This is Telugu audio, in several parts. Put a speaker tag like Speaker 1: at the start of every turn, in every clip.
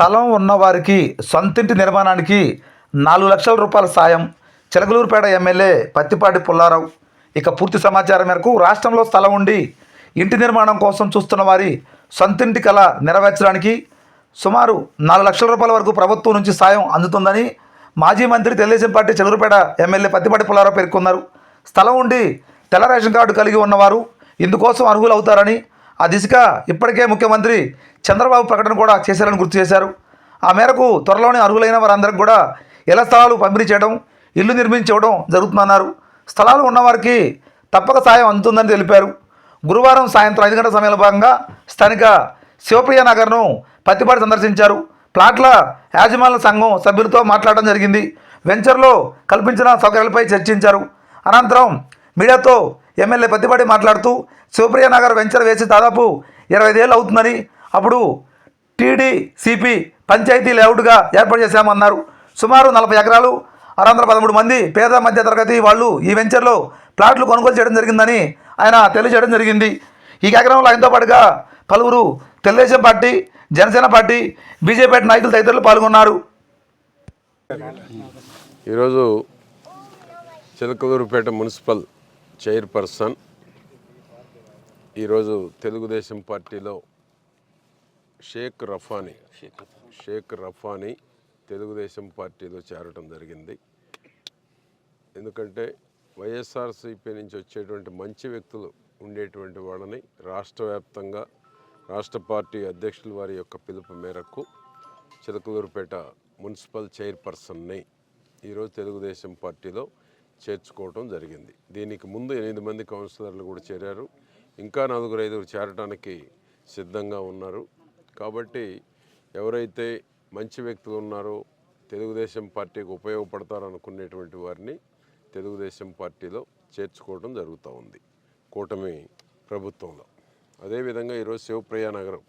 Speaker 1: స్థలం ఉన్నవారికి సొంతింటి నిర్మాణానికి నాలుగు లక్షల రూపాయల సాయం. చిలకలూరుపేట ఎమ్మెల్యే పత్తిపాటి పుల్లారావు. ఇక పూర్తి సమాచారం మేరకు రాష్ట్రంలో స్థలం ఉండి ఇంటి నిర్మాణం కోసం చూస్తున్న వారి సొంతింటి కళ నెరవేర్చడానికి సుమారు నాలుగు లక్షల రూపాయల వరకు ప్రభుత్వం నుంచి సాయం అందుతుందని మాజీ మంత్రి తెలుగుదేశం పార్టీ చిలకలూరుపేట ఎమ్మెల్యే పత్తిపాటి పుల్లారావు పేర్కొన్నారు. స్థలం ఉండి తెల్ల రేషన్ కార్డు కలిగి ఉన్నవారు ఇందుకోసం అర్హులు అవుతారని ఆ దిశగా ఇప్పటికే ముఖ్యమంత్రి చంద్రబాబు ప్రకటన కూడా చేశారని గుర్తు చేశారు. ఆ మేరకు త్వరలోనే అర్హులైన వారందరికి కూడా ఇళ్ళ స్థలాలు పంపిణీ చేయడం ఇల్లు నిర్మించి జరుగుతుందన్నారు. స్థలాలు ఉన్నవారికి తప్పక సాయం అందుతుందని తెలిపారు. గురువారం సాయంత్రం ఐదు గంటల సమయంలో భాగంగా స్థానిక శివప్రియ నగర్ను పత్తిపాటి సందర్శించారు. ప్లాట్ల యాజమాన్య సంఘం సభ్యులతో మాట్లాడడం జరిగింది. వెంచర్లో కల్పించిన సౌకర్యాలపై చర్చించారు. అనంతరం మీడియాతో ఎమ్మెల్యే పత్తిపాటి మాట్లాడుతూ శివప్రియ నగర్ వెంచర్ వేసి దాదాపు ఇరవై ఐదేళ్ళు అవుతుందని అప్పుడు టీడీసీపీ పంచాయతీ లేఅవుట్గా ఏర్పాటు చేశామన్నారు. సుమారు నలభై ఎకరాలు ఆరు వందల పదమూడు మంది పేద మధ్య తరగతి వాళ్ళు ఈ వెంచర్లో ప్లాట్లు కొనుగోలు చేయడం జరిగిందని ఆయన తెలియజేయడం జరిగింది. ఈ కార్యక్రమంలో ఆయనతో పాటుగా పలువురు Telugu Desam party Janasena party BJP నాయకులు తదితరులు పాల్గొన్నారు.
Speaker 2: ఈరోజు చిలకలూరుపేట మున్సిపల్ చైర్పర్సన్. ఈరోజు తెలుగుదేశం పార్టీలో షేక్ రఫానీ షేక్ రఫానీ తెలుగుదేశం పార్టీలో చేరటం జరిగింది. ఎందుకంటే వైఎస్ఆర్సీపీ నుంచి వచ్చేటువంటి మంచి వ్యక్తులు ఉండేటువంటి వాళ్ళని రాష్ట్ర వ్యాప్తంగా రాష్ట్ర పార్టీ అధ్యక్షుల వారి యొక్క పిలుపు మేరకు చిలకలూరుపేట మున్సిపల్ చైర్పర్సన్ని ఈరోజు తెలుగుదేశం పార్టీలో చేర్చుకోవటం జరిగింది. దీనికి ముందు ఎనిమిది మంది కౌన్సిలర్లు కూడా చేరారు. ఇంకా నలుగురు ఐదుగురు చేరటానికి సిద్ధంగా ఉన్నారు. కాబట్టి ఎవరైతే మంచి వ్యక్తులు ఉన్నారో తెలుగుదేశం పార్టీకి ఉపయోగపడతారనుకునేటువంటి వారిని తెలుగుదేశం పార్టీలో చేర్చుకోవడం జరుగుతూ ఉంది కూటమి ప్రభుత్వంలో. అదేవిధంగా ఈరోజు శివప్రియ నగరం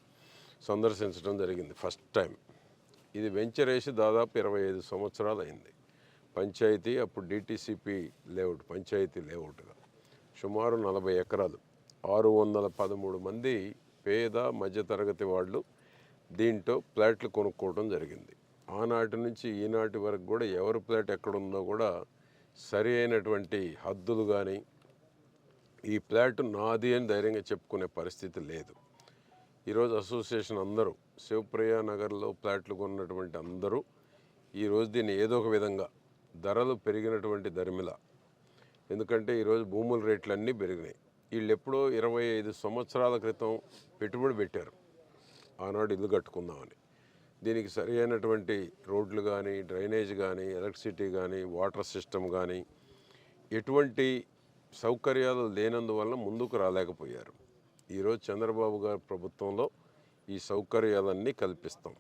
Speaker 2: సందర్శించడం జరిగింది ఫస్ట్ టైం. ఇది వెంచరేసి దాదాపు ఇరవై ఐదు సంవత్సరాలు అయింది పంచాయతీ అప్పుడు డిటీసీపీ లేఅవుట్ పంచాయతీ లేఅవుట్గా. సుమారు నలభై ఎకరాలు. ఆరు వందల పదమూడు మంది పేద మధ్యతరగతి వాళ్ళు దీంట్లో ప్లాట్లు కొనుక్కోవడం జరిగింది. ఆనాటి నుంచి ఈనాటి వరకు కూడా ఎవరి ప్లాట్ ఎక్కడుందో కూడా సరి అయినటువంటి హద్దులు కానీ ఈ ప్లాట్ నాది అని ధైర్యంగా చెప్పుకునే పరిస్థితి లేదు. ఈరోజు అసోసియేషన్ అందరూ శివప్రియ నగర్లో ప్లాట్లు కొన్నటువంటి అందరూ ఈరోజు దీన్ని ఏదో ఒక విధంగా ధరలు పెరిగినటువంటి ధర్మిల. ఎందుకంటే ఈరోజు భూముల రేట్లు అన్నీ పెరిగినాయి. వీళ్ళు ఎప్పుడో ఇరవై ఐదు సంవత్సరాల క్రితం పెట్టుబడి పెట్టారు. ఆనాడు ఇల్లు కట్టుకుందామని. దీనికి సరి అయినటువంటి రోడ్లు కానీ డ్రైనేజ్ కానీ ఎలక్ట్రిసిటీ కానీ వాటర్ సిస్టమ్ కానీ ఎటువంటి సౌకర్యాలు లేనందువల్ల ముందుకు రాలేకపోయారు. ఈరోజు చంద్రబాబు గారి ప్రభుత్వంలో ఈ సౌకర్యాలన్నీ కల్పిస్తాం.